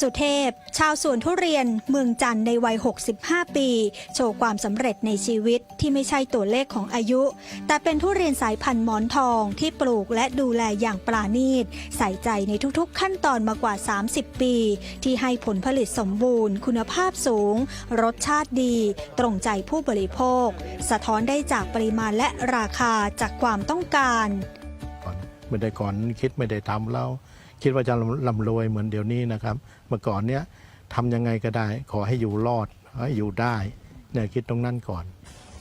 สุเทพ ชาวสวนทุเรียนเมืองจันทร์ในวัย 65 ปี โชว์ความสำเร็จในชีวิตที่ไม่ใช่ตัวเลขของอายุ แต่เป็นทุเรียนสายพันธุ์หมอนทองที่ปลูกและดูแลอย่างปราณีต ใส่ใจในทุกๆขั้นตอนมากว่า 30 ปี ที่ให้ผลผลิตสมบูรณ์ คุณภาพสูง รสชาติดี ตรงใจผู้บริโภค สะท้อนได้จากปริมาณและราคาจากความต้องการ ไม่ได้ก่อนคิดไม่ได้ทำแล้ว คิดว่าจะร่ำรวยเหมือนเดี๋ยวนี้นะครับ เมื่อก่อนเนี้ยทำยังไงก็ได้ ขอให้อยู่รอดให้อยู่ได้เนี่ยคิดตรงนั้นก่อน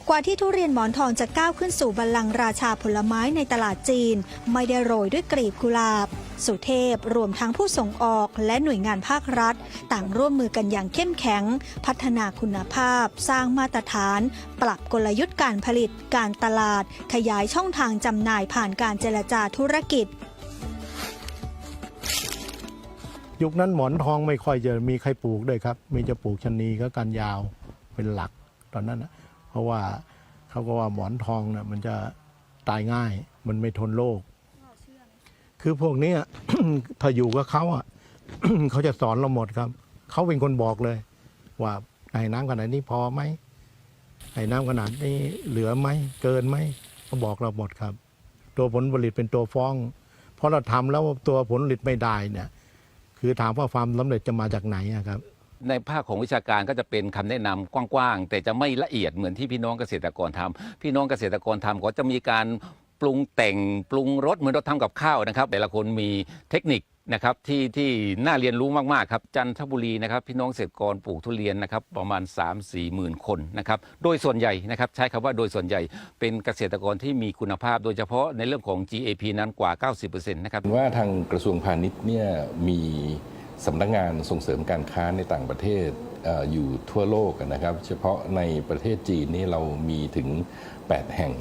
กว่าที่ทุเรียนหมอนทองจะก้าวขึ้นสู่บัลลังก์ราชาผลไม้ในตลาดจีน ไม่ได้โรยด้วยกลีบกุหลาบ สุเทพรวมทั้งผู้ส่งออกและหน่วยงานภาครัฐ ต่างร่วมมือกันอย่างเข้มแข็ง พัฒนาคุณภาพ สร้างมาตรฐาน ปรับกลยุทธ์การผลิต การตลาด ขยายช่องทางจำหน่ายผ่านการเจรจาธุรกิจ ยุคนั้นหมอนทองไม่ค่อยจะมีใครปลูกด้วยครับ มีจะปลูกชะนีก็กันยาวเป็นหลักตอนนั้นนะเพราะว่าเขาก็ว่าหมอนทองเนี่ยมันจะตายง่าย มันไม่ทนโรคคือพวกนี้ ถ้าอยู่กับเขาอะ เขาจะสอนเราหมดครับ เขาเป็นคนบอกเลย ว่าไอ้น้ำขนาดนี้พอไหมไอ้น้ำขนาดนี้เหลือไหมเกินไหมเขาบอกเราหมดครับ ตัวผลผลิตเป็นตัวฟ้องเพราะเราทำแล้วตัวผลผลิตไม่ได้เนี่ย คือถามว่าความสำเร็จจะมาจากไหนอะครับ ในภาคของวิชาการก็จะเป็นคำแนะนำกว้างๆ แต่จะไม่ละเอียดเหมือนที่พี่น้องเกษตรกรทำพี่น้องเกษตรกรทำก็จะมีการปรุงแต่งปรุงรสเหมือนเราทำกับข้าวนะครับ แต่ละคนมีเทคนิค นะครับที่ที่น่าเรียนรู้มากๆครับจันทบุรีนะครับพี่น้องเกษตรกรปลูกทุเรียนนะครับประมาณ 3 4หมื่นคนนะครับโดยส่วนใหญ่นะครับใช้คำว่าโดยส่วนใหญ่เป็นเกษตรกรที่มีคุณภาพ โดยเฉพาะในเรื่องของ GAP นั้นกว่า 90%นะครับว่าทางกระทรวงพาณิชย์เนี่ยมีสำนักงานส่งเสริมการค้าในต่างประเทศอออยู่ทั่วโลกนะครับ เฉพาะในประเทศจีนนี่เรามีถึง 8 แห่ง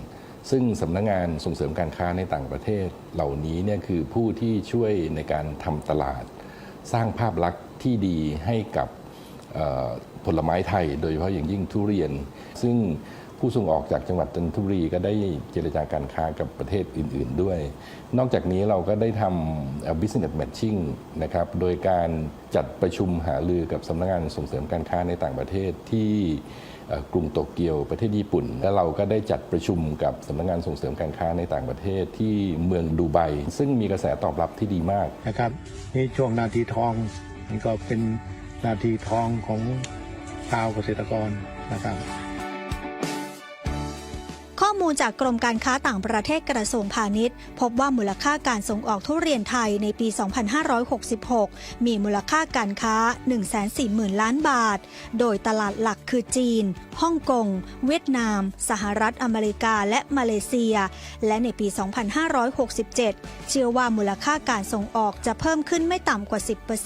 ซึ่งสำนักงานส่งเสริมการค้าในต่างประเทศ เหล่านี้เนี่ยคือผู้ที่ช่วยในการทำตลาด สร้างภาพลักษณ์ที่ดีให้กับผลไม้ไทย โดยเฉพาะอย่างยิ่งทุเรียน ซึ่ง ผู้ส่งออกจากจังหวัดจันทบุรีก็ได้เจรจาการค้ากับประเทศอื่น ๆ ด้วย นอกจากนี้เราก็ได้ทำเออ business matching นะครับ โดยการจัดประชุมหารือกับสำนักงานส่งเสริมการค้าในต่างประเทศที่กรุงโตเกียวประเทศญี่ปุ่น และเราก็ได้จัดประชุมกับสำนักงานส่งเสริมการค้าในต่างประเทศที่เมืองดูไบซึ่งมีกระแสตอบรับที่ดีมากนะครับนี่ช่วงนาทีทองนี่ก็เป็นนาทีทองของชาวเกษตรกรนะครับ อมูลจากกรมการค้าต่างประเทศกระทรวงพาณิชย์ พบว่ามูลค่าการส่งออกทุเรียนไทยในปี 2566 มีมูลค่าการค้า 140,000 ล้านบาท โดยตลาดหลักคือจีน ฮ่องกง เวียดนาม สหรัฐอเมริกาและมาเลเซีย และในปี 2567 เชื่อว่ามูลค่าการส่งออกจะเพิ่มขึ้นไม่ต่ำกว่า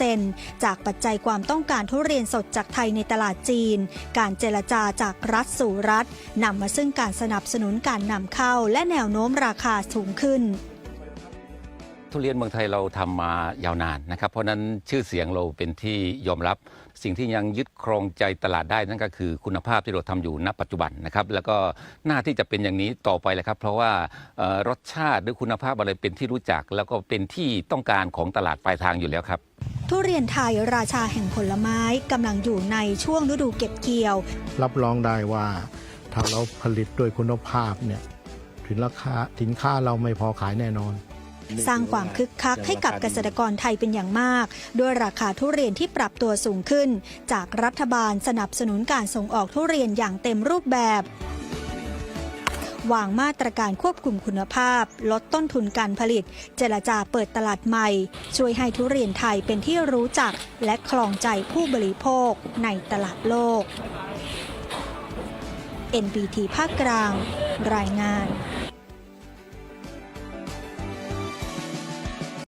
10%จากปัจจัยความต้องการทุเรียนสดจากไทยในตลาดจีน การเจรจาจากรัฐสู่รัฐนำมาซึ่งการสนับสนุนการนำเข้าและแนวโน้มราคาสูงขึ้น ทุเรียนเมืองไทยเราทำมายาวนานนะครับ เพราะฉะนั้นชื่อเสียงเราเป็นที่ยอมรับสิ่งที่ยังยึดครองใจตลาดได้นั่นก็คือคุณภาพที่เราทำอยู่ณปัจจุบันนะครับแล้วก็หน้าที่จะเป็นอย่างนี้ต่อไปเลยครับ เพราะว่าเอ่อรสชาติหรือคุณภาพอะไรเป็นที่รู้จัก แล้วก็เป็นที่ต้องการของตลาดปลายทางอยู่แล้วครับ ทุเรียนไทยราชาแห่งผลไม้กำลังอยู่ในช่วงฤดูเก็บเกี่ยว รับรองได้ว่า ถ้าเราผลิตด้วยคุณภาพเนี่ยถึงราคาสินค้าเราไม่พอขายแน่นอน สร้างความคึกคักให้กับเกษตรกรไทยเป็นอย่างมาก ด้วยราคาทุเรียนที่ปรับตัวสูงขึ้น จากรัฐบาลสนับสนุนการส่งออกทุเรียนอย่างเต็มรูปแบบ วางมาตรการควบคุมคุณภาพ ลดต้นทุนการผลิต เจรจาเปิดตลาดใหม่ ช่วยให้ทุเรียนไทยเป็นที่รู้จัก และคลองใจผู้บริโภคในตลาดโลก NBT ภาคกลาง รายงาน